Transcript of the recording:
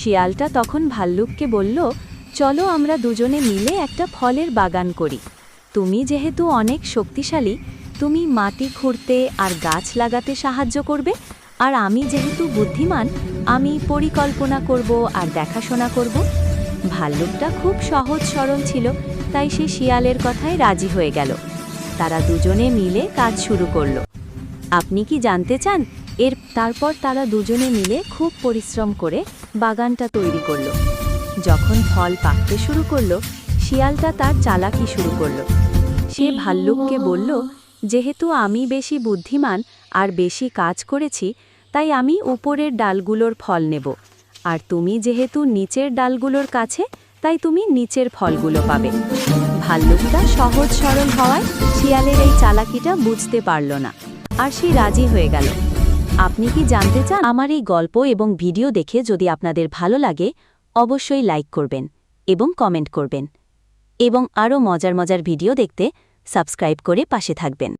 শিয়ালটা তখন ভাল্লুককে বলল, চলো আমরা দুজনে মিলে একটা ফলের বাগান করি। তুমি যেহেতু অনেক শক্তিশালী, তুমি মাটি খুঁড়তে আর গাছ লাগাতে সাহায্য করবে, আর আমি যেহেতু বুদ্ধিমান, আমি পরিকল্পনা করব আর দেখাশোনা করব। ভাল্লুকটা খুব সহজ সরল ছিল, তাই সে শিয়ালের কথায় রাজি হয়ে গেল। তারা দুজনে মিলে কাজ শুরু করল। আপনি কি জানতে চান এর তারপর তারা দুজনে মিলে খুব পরিশ্রম করে বাগানটা তৈরি করল। যখন ফল পাকতে শুরু করল, শিয়ালটা তার চালাকি শুরু করল। সে ভাল্লুককে বলল, যেহেতু আমি বেশি বুদ্ধিমান আর বেশি কাজ করেছি, তাই আমি উপরের ডালগুলোর ফল নেব। আর তুমি যেহেতু নিচের ডালগুলোর কাছে, তাই তুমি নিচের ফলগুলো পাবে। ভাল্লুকটা সহজ সরল হওয়ায় শিয়ালের এই চালাকিটা বুঝতে পারল না। আর সে রাজি হয়ে গেল। আপনি কি জানতে চান আমার এই গল্প এবং ভিডিও দেখে যদি আপনাদের ভালো লাগে, অবশ্যই লাইক করবেন এবং কমেন্ট করবেন এবং আরও মজার মজার ভিডিও দেখতে সাবস্ক্রাইব করে পাশে থাকবেন।